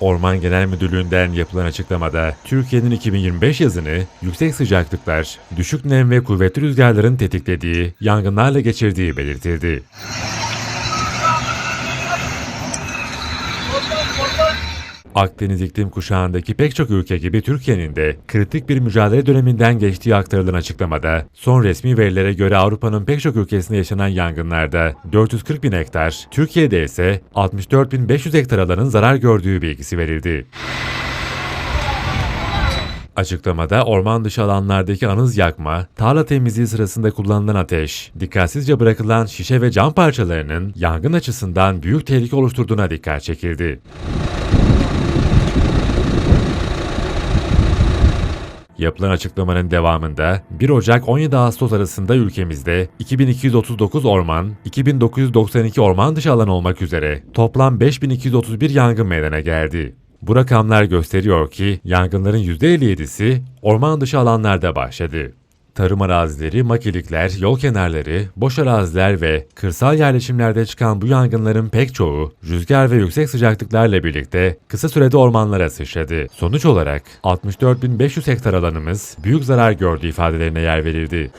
Orman Genel Müdürlüğü'nden yapılan açıklamada Türkiye'nin 2025 yazını yüksek sıcaklıklar, düşük nem ve kuvvetli rüzgarların tetiklediği yangınlarla geçirdiği belirtildi. Akdeniz iklim kuşağındaki pek çok ülke gibi Türkiye'nin de kritik bir mücadele döneminden geçtiği aktarılan açıklamada, son resmi verilere göre Avrupa'nın pek çok ülkesinde yaşanan yangınlarda 440 bin hektar, Türkiye'de ise 64.500 hektar alanın zarar gördüğü bilgisi verildi. Açıklamada orman dışı alanlardaki anız yakma, tarla temizliği sırasında kullanılan ateş, dikkatsizce bırakılan şişe ve cam parçalarının yangın açısından büyük tehlike oluşturduğuna dikkat çekildi. Yapılan açıklamanın devamında 1 Ocak 17 Ağustos arasında ülkemizde 2239 orman, 2992 orman dışı alan olmak üzere toplam 5231 yangın meydana geldi. Bu rakamlar gösteriyor ki yangınların %57'si orman dışı alanlarda başladı. Tarım arazileri, makilikler, yol kenarları, boş araziler ve kırsal yerleşimlerde çıkan bu yangınların pek çoğu rüzgar ve yüksek sıcaklıklarla birlikte kısa sürede ormanlara sıçradı. Sonuç olarak 64.500 hektar alanımız büyük zarar gördü ifadelerine yer verildi.